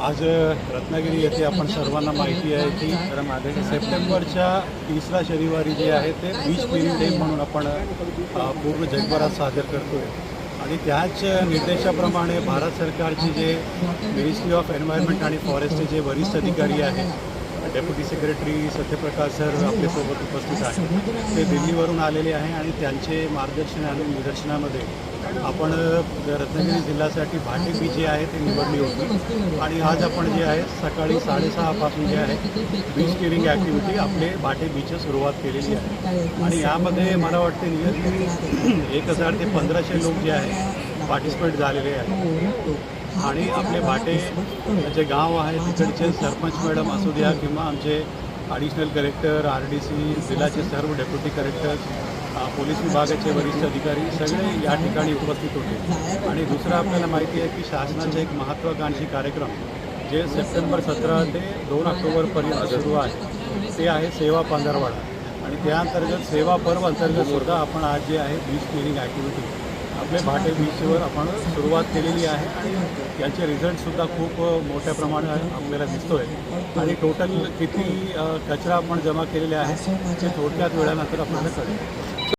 आज रत्नागिरी येथे आपण सर्वांना माहिती आहे की सप्टेंबरच्या तिसरा शनिवारी जे आहे ते बीच क्लिनिंग डे म्हणून आपण पूर्ण जगभरात साजर करतोय. आणि त्याच निर्देशाप्रमाणे भारत सरकारचे जे मिनिस्ट्री ऑफ एन्व्हायरमेंट आणि फॉरेस्टचे जे वरिष्ठ अधिकारी आहेत डेप्युटी सेक्रेटरी सत्यप्रकाश सर आपल्यासोबत उपस्थित आहेत. ते दिल्लीवरून आलेले आहे आणि त्यांचे मार्गदर्शन आणि निदर्शनामध्ये आपण रत्नागिरी जिल्ह्यासाठी भाटे बीच जे आहे ते निवडली होती. आणि आज आपण जे आहे सकाळी साडेसहापासून जे आहे बीच क्लिअरिंग ॲक्टिव्हिटी आपले भाटे बीचची सुरुवात केलेली आहे. आणि यामध्ये मला वाटते नियरली एक हजार ते पंधराशे लोक जे आहे पार्टिसिपेट झालेले आहेत. आणि आपले बाटे जे गाव आहे तिकडचे सरपंच मॅडम असू द्या किंवा आमचे additional collector R D C जिल्ह्याचे सर्व डेप्युटी कलेक्टर्स पोलीस विभागाचे वरिष्ठ अधिकारी सगळे या ठिकाणी उपस्थित होते. आणि दुसरं आपल्याला माहिती आहे की शासनाचे एक महत्त्वाकांक्षी कार्यक्रम जे सप्टेंबर सतरा ते दोन ऑक्टोबरपर्यंत सुरू आहे ते आहे सेवा पंधरवाडा. आणि त्या अंतर्गत सेवा पर्व अंतर्गत सुद्धा आपण आज जे आहे बीच क्लिनिंग ॲक्टिव्हिटी आपले भाटे बीचवर आपण सुरुवात केलेली आहे. आणि याचे रिझल्टसुद्धा खूप मोठ्या प्रमाणात आपल्याला दिसतो आहे आणि टोटल किती कचरा आपण जमा केलेले आहे ते थोडक्यात वेळानंतर आपल्याला कळेल